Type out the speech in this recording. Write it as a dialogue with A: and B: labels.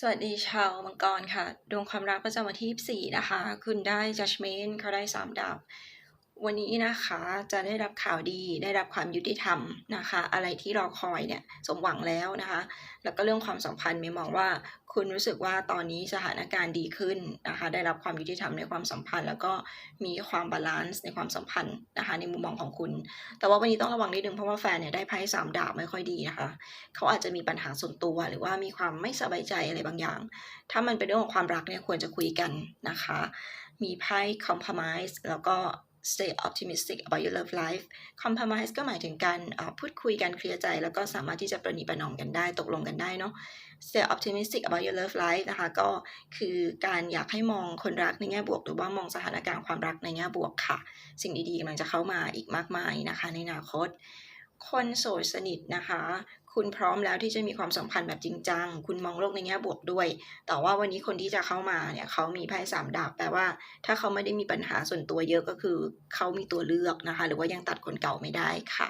A: สวัสดีชาวมังกรค่ะ ดวงความรักประจำวันที่ 24 นะคะ คุณได้ judgment เขาได้ 3 ดาว วันนี้นะคะจะได้รับข่าวดีได้รับความยุติธรรมนะคะ อะไรที่รอคอยเนี่ยสมหวังแล้วนะคะ แล้วก็เรื่องความสัมพันธ์เมย์มองว่า คุณรู้สึกว่าตอนนี้สถานการณ์ดีขึ้นนะคะ ได้รับความยุติธรรมในความสัมพันธ์ แล้วก็มีความบาลานซ์ในความสัมพันธ์นะคะ ในมุมมองของคุณ แต่ว่าวันนี้ต้องระวังนิดนึงเพราะว่าแฟนเนี่ยได้ไพ่สามดาบไม่ค่อยดีนะคะเขาอาจจะมีปัญหาส่วนตัวหรือว่ามีความไม่สบายใจอะไรบางอย่าง ถ้ามันเป็นเรื่องของความรักเนี่ยควรจะคุยกันนะคะ มีไพ่ compromise แล้วก็ stay optimistic about your love life compromise ก็หมายถึงการพูดคุยกันเคลียร์ใจ แล้วก็สามารถที่จะประนีประนอมกันได้ตกลงกันได้เนาะ stay optimistic about your love life นะคะ ก็คือการอยากให้มองคนรักในแง่บวก หรือว่ามองสถานการณ์ความรักในแง่บวกค่ะ สิ่งดีๆกำลังจะเข้ามาอีกมากมายนะคะในอนาคต คนโสดสนิทนะคะ คุณพร้อมแล้วที่จะมีความสัมพันธ์แบบจริงจัง คุณมองโลกในแง่บวกด้วย แต่ว่าวันนี้คนที่จะเข้ามาเนี่ยเขามีไพ่สามดาบแปลว่า ถ้าเขาไม่ได้มีปัญหาส่วนตัวเยอะก็คือ เขามีตัวเลือกนะคะ หรือว่ายังตัดคนเก่าไม่ได้ค่ะ